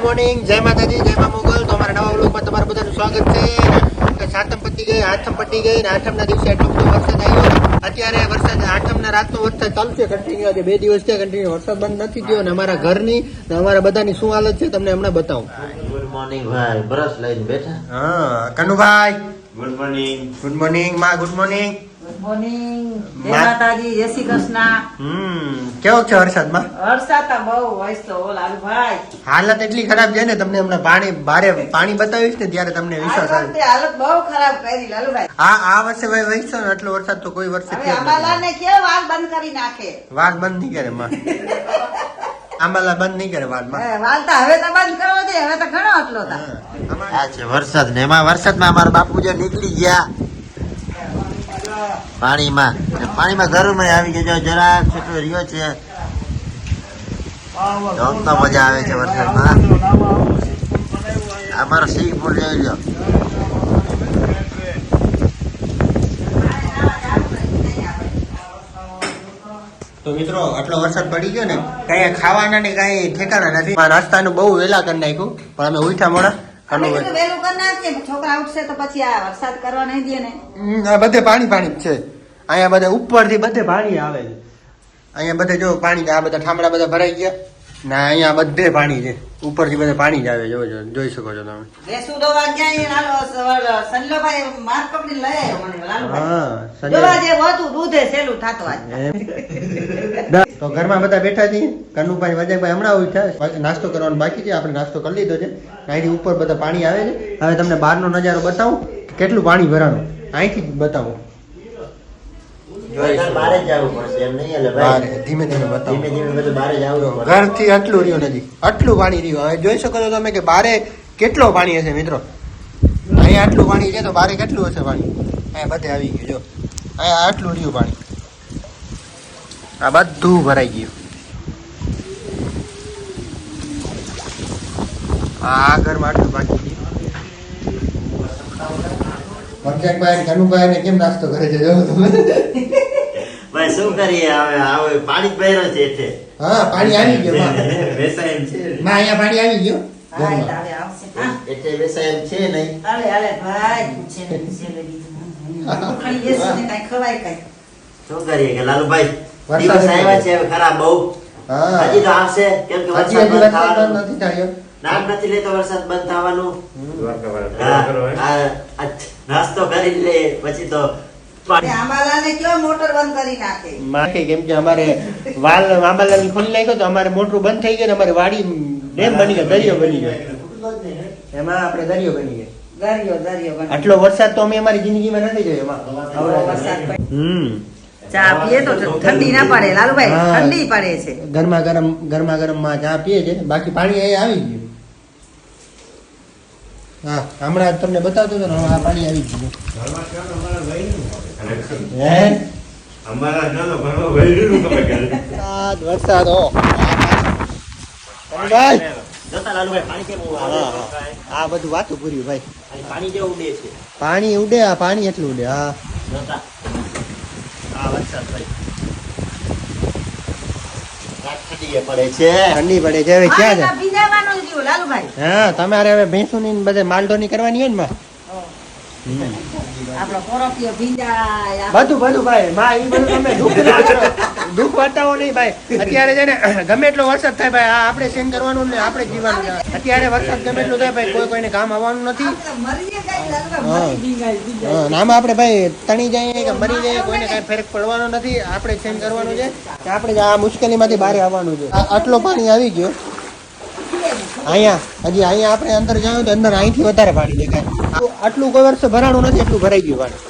Morning જય માતાજી જય મા મોગલ તો અમારા નવા વ્લોગમાં તમારું બધાનું સ્વાગત છે. સાતમ પતી ગઈ આઠમ પતી ગઈ ને આઠમના દિવસે એટલો બધો વરસાદ આવ્યો. અત્યારે વરસાદ આઠમના રાતનો વરસાદ ચાલશે કન્ટિન્યુ આજે બે દિવસ છે કન્ટિન્યુ વરસાદ બંધ નથી થયો ને અમારા ઘરની ને અમારા બધાની શું હાલત છે તમને હમણાં બતાવું. ગુડ મોર્નિંગ ભાઈ. બ્રશ લઈને બેઠા? હા કનુભાઈ. ગુડ મોર્નિંગ ગુડ મોર્નિંગમાં ગુડ મોર્નિંગ ગુડ મોર્નિંગ. જય માતાજી જય શ્રી કૃષ્ણ. હમ કેવો છે વરસાદમાં વરસાદ બહુ હોય તો ઓ હાલત એટલી ખરાબ છે ને તમને હમણાં પાણી ભારે પાણી બતાવીશ ને ત્યારે તમને વિશ્વાસ આવે હાલત બહુ ખરાબ કરી લાલુભાઈ આ આ વર્ષે ભાઈ વહીશો ને એટલો વરસાદ તો કોઈ વર્ષે થયો વાલ બંધ કરી નાખે? વાઘ બંધ નહીં કરે માં. આંબાલા બંધ નહીં કરે વાઘમાં હે, વાલ તો હવે તો બંધ કરો દે હવે તો ઘણો આટલો હતા આ છે વરસાદ ને એમાં વરસાદમાં અમારા બાપુ જે નીકળી ગયા પાણીમાં. પાણીમાં ઘરમાં આવી ગયો જરા છૂટો રહ્યો છે. તો મજા આવે છે વરસાદમાં. અમારો સિંહ પુલ જોઈ લો તો મિત્રો, આટલો વરસાદ પડી ગયો ને, કઈ ખાવાના ને કઈ ઠેકાણા નથી. નાસ્તાનું બહુ વેલા કરી નાખ્યું, પણ અમે ઉઠ્યા મોડા. અમે કીધું વહેલું કરી નાખીએ છોકરા ઉઠશે તો પછી આ વરસાદ કરવા નહીં દે ને. બધે પાણી પાણી છે. અહીંયા બધે ઉપરથી બધે પાણી આવે છે. અહીંયા બધે જો પાણી આ બધા ઠામડા બધા ભરાઈ ગયા. ને અહીંયા બધે પાણી છે. ઉપરથી બધે પાણી જ આવે જો જો જોઈ શકો છો તમે. તો ઘરમાં બધા બેઠા છીએ. કનુભાઈ વજયભાઈ હમણાં ઉઠ્યા નાસ્તો કરવાનો બાકી છે. આપણે નાસ્તો કરી લીધો છે. અહીંથી ઉપર બધા પાણી આવે છે. હવે તમને બહારનો નજારો બતાવું. કેટલું પાણી ભરાનું અહીંથી જ બતાવું બહાર જ જવું પડશે એમ નહીં એટલે બહાર ભાઈ ધીમે ધીમે ઘરથી આટલું રહ્યું નથી. આટલું પાણી રહ્યું. હવે જોઈ શકો છો તમે કે બારે કેટલો પાણી હશે મિત્રો? અહીંયા આટલું પાણી છે તો બારે કેટલું હશે પાણી અહીંયા બધે આવી ગયું જો. અહીંયા આટલું રહ્યું પાણી આ બધું ભરાઈ ગયું. આ ઘરમાં આટલું બાકી વરસાદભાઈ કનુભાઈ ને કેમ નાસ્તો કરે છે જો તમે? ભાઈ શું કરીએ? હવે હવે પાણી પહેરો છે એટલે. હા પાણી આવી ગયું માં વેસાય છે. માં અહીંયા પાણી આવી ગયું? હા, એ ઘરમાં. તારે આવશે. હા. એટલે વેસાય છે નહીં. હાલે, હાલે, ભાઈ. છેલ્લે, છેલ્લે બીજું. ખાઈ બેસીને કાંઈ ખવાય કાંઈ. શું કરીએ કે લાલુભાઈ? દિવસ આવ્યા છે ખરા બહુ. હજી તો આવશે. કેમ કે હજી વરસાદ બંધ વરસાદ નથી થયો. નામ નથી લેતો વરસાદ બંધ થવાનું. નાસ્તો કરી લે પછી તો તે પાણી આંબાલાલને કયો મોટર બંધ કરી નાખે? માકે કેમ કે અમારે વાલ આંબાલાલ ખોલી નાખ્યો તો અમારે મોટરું બંધ થઈ ગયું ને વાડી ડેમ બની ગયો દરિયો બની ગયો. એમાં આપણે દરિયો બની ગયો. દરિયો દરિયો બંધ. આટલો વરસાદ તો અમે અમારી જિંદગીમાં નથી જોયો એમાં. આવડો વરસાદ પડે. હમ. ચા પીએ તો ઠંડી ના પડે લાલુભાઈ ઠંડી પડે છે. ગરમા ગરમ ગરમા ગરમમાં ચા પીએ છે. બાકી પાણી અહીંયા આવી ગયું. હા હમણાં તમને બતાવતો હતો ને આ પાણી આવી ગયું. આ બધું વાતું પૂર્યું ભાઈ. પાણી ઉડે છે? પાણી ઉડે આ પાણી એટલું ઉડે હા. જોતા. આ વરસાદ ભાઈ. પડે છે. ઠંડી પડે છે હવે ક્યાં હા તમારે હવે ભેંસું ની બધે માલઢોની કરવાની હોય ને માં આપણો કોરફિયો ભીંજાય બધું બધું ભાઈ. માં ઈ બધું તમે દુઃખ ના કરો દુઃખ બતાવો નહીં ભાઈ. અત્યારે છે ને ગમે એટલો વરસાદ થાય ભાઈ આ આપણે સેન કરવાનું ને આપણે જીવાનું અત્યારે વરસાદ ગમે એટલું થાય ભાઈ કોઈ કોઈને કામ આવવાનું નથી. નામ આપણે ભાઈ તણી જઈએ કે મરી જઈએ કોઈને કાંઈ ફેરક પડવાનો નથી. આપણે સેન કરવાનું છે આપણે આ મુશ્કેલીમાંથી બહાર આવવાનું છે. આટલો પાણી આવી ગયો. અહીંયા હજી અહીંયા આપણે અંદર જાવ તો અંદર અહીંથી વધારે પાણી દેખાય. આટલું કોઈ વર્ષે ભરાણું નથી એટલું ભરાઈ ગયું પાણી.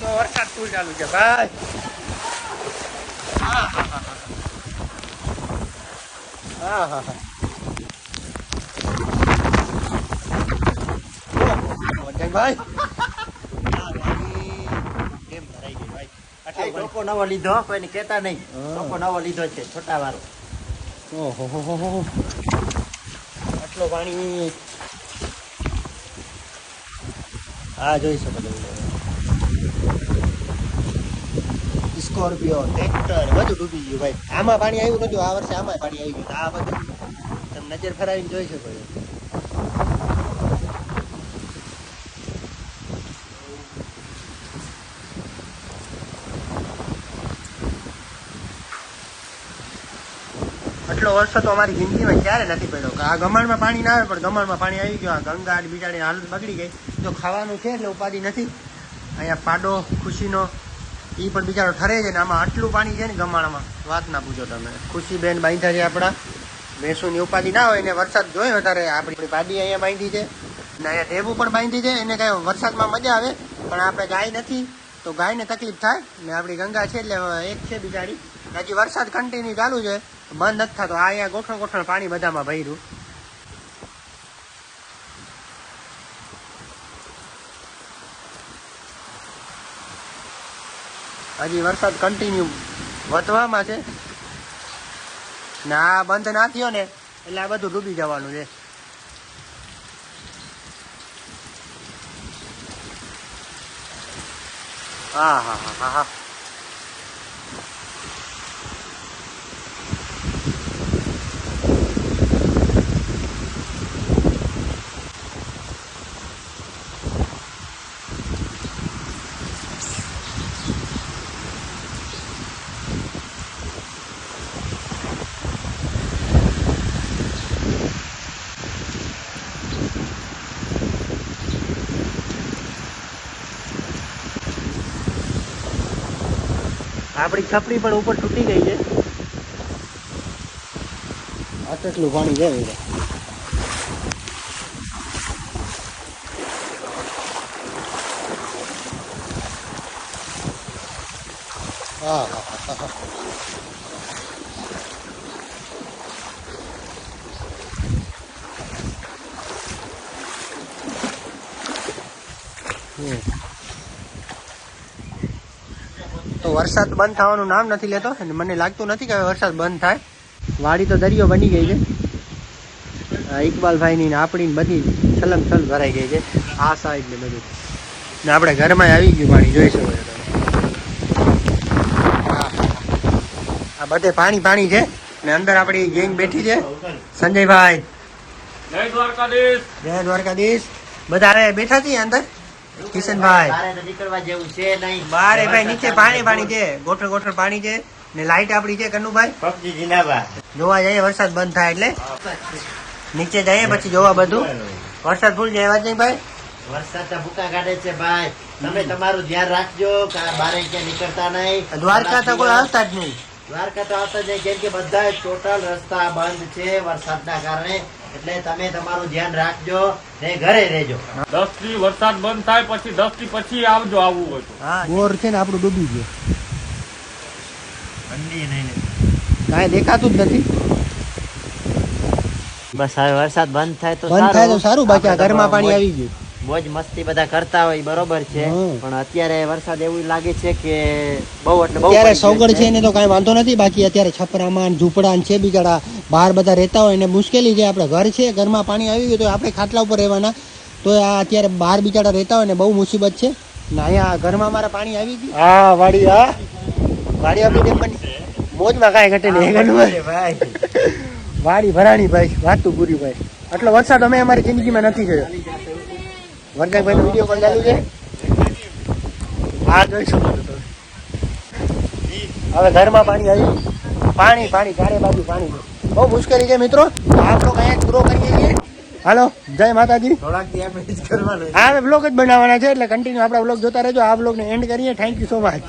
તો વરસાદ ફૂલ ચાલુ છે ભાઈ. હા હા હા હા. ભાઈ. ટોપો નવો લીધો કોઈને કેતા નહીં. લોકો નવો લીધો છે છોટા વાળો ઓહો. આટલો પાણી. હા, જોઈ શકો છો સ્કોર્પિયો, ટ્રેક્ટર, બધું ડૂબી ગયું ભાઈ. આમાં પાણી આવ્યું નતું, આ વર્ષે આમાં પાણી આવી ગયું આ બધું તમે નજર ફરાવીને જોઈ શકો છો. આટલો વર્ષો તો અમારી જિંદગીમાં ક્યારે નથી પડ્યો. આ ગમાણમાં પાણી ના આવે, પણ ગમાણમાં પાણી આવી ગયું. આ ગંગા અને બિચારી હાલત બગડી ગઈ. જો ખાવાનું છે એટલે ઉપાધિ નથી. અહીંયા પાડો, ખુશીનો એ પણ બિચારો ઠરે છે ને આમાં આટલું પાણી છે ને ગમાણમાં. વાત ના પૂછો તમે. ખુશીબેન બાંધ્યા છે આપણા. ભેંસોની ઉપાધિ ના હોય ને વરસાદ જોઈએ વધારે. આપણી પાડી અહીંયા બાંધી છે. ને અહીંયા ટેબુ પણ બાંધી છે. એને કાંઈ વરસાદમાં મજા આવે. પણ આપણે ગાય નથી, તો ગાયને તકલીફ થાય. ને આપણી ગંગા છે એટલે એક છે બિચારી. હજી વરસાદ કન્ટિન્યુ ચાલુ છે, બંધ નથી થતો. આ અહીંયા ગોઠણ ગોઠણ પાણી બધામાં ભર્યું. હજી વરસાદ કન્ટિન્યુ વધવામાં છે. ને આ બંધ ના થયો ને, એટલે આ બધું ડૂબી જવાનું છે. હા હા હા હા હા. આપણી છપરી પણ ઉપર તૂટી ગઈ છે આટલું પાણી છે ભાઈ. હા હા હા હા હમ. તો વરસાદ બંધ થવાનું નામ નથી લેતો અને મને લાગતું નથી કે વરસાદ બંધ થાય. વાડી તો દરિયો બની ગઈ છે. ઇકબાલભાઈની ને આપણી બધી છલંગ છલ ભરાઈ ગઈ છે. આ સાઈડ ને બધું. ને આપણે ઘરમાં આવી ગયું પાણી જોઈ શકો છો આ બધે પાણી પાણી છે. ને અંદર આપણી ગેંગ બેઠી છે. સંજયભાઈ. જય દ્વારકાધીશ. જય દ્વારકાધીશ. બધા બેઠા છીએ અંદર? કિશનભાઈ. બારે નીકળવા જેવું છે નહીં. બારે ભાઈ નીચે પાણી પાણી છે. ગોઠણ ગોઠણ પાણી છે. ને લાઈટ આપડી છે કનુભાઈ. પબજી જીનાબા જોવા જઈએ વરસાદ બંધ થાય એટલે. નીચે જઈએ પછી જોવા બધું. વરસાદ ફૂલ જાય વાત નહીં ભાઈ? વરસાદ તો ભૂકા કાઢે છે ભાઈ. તમે તમારું ધ્યાન રાખજો બારે ક્યાં નીકળતા નહીં. દ્વારકા તો કોઈ આવતા જ નહીં. દ્વારકા તો આવતા જાય કેમ કે બધા ટોટલ રસ્તા બંધ છે વરસાદના કારણે. એટલે તમે તમારું ધ્યાન રાખજો ને ઘરે રહેજો. દસથી વરસાદ બંધ થાય પછી દસથી પછી આવજો આવવું હોય તો. બોર છે ને આપણું ડૂબી ગયું. કાંઈ દેખાતું જ નથી. બસ હવે વરસાદ બંધ થાય તો બંધ થાય તો સારું. બાકી આ ઘરમાં પાણી આવી ગયું. મોજ મસ્તી બધા કરતા હોય બરોબર છે. પણ અત્યારે વરસાદ એવું લાગે છે કે બહુ એટલે બહુ અત્યારે સૌગડ છે. એને તો કાંઈ વાંધો નથી બાકી અત્યારે છપરામાં ને ઝૂંપડા ને છે બિચારા બહાર બધા રહેતા હોય એને મુશ્કેલી છે આપણે ઘર છે ઘરમાં પાણી આવી ગયું તો આપણે ખાટલા ઉપર રહેવાના. તો આ અત્યારે બહાર બિચારા રહેતા હોય ને બહુ મુસીબત છે. ને અહીંયા ઘરમાં મારા પાણી આવી ગયું. હા વાડી હા. વાડી આપણી ડેમ બની. મોજમાં કાંઈ ઘટે નહીં ભાઈ. વાડી ભરાણી ભાઈ. વાતું પૂરી ભાઈ. આટલો વરસાદ અમે અમારી જિંદગીમાં નથી જોયો વરસાદભાઈ વીડિયો કોલ ચાલુ છે. હા જોઈ શકો છો તમે હવે ઘરમાં પાણી આવ્યું પાણી પાણી ચારે બાજુ પાણી બહુ મુશ્કેલી છે મિત્રો. આપણો અહીંયા પૂરો કરીએ છીએ. હાલો જય માતાજી. થોડાક હા બ્લોગ જ બનાવવાના છે એટલે કન્ટિન્યુ આપણા બ્લોગ જોતા રહેજો. આ બ્લોગને એન્ડ કરીએ. Thank you so much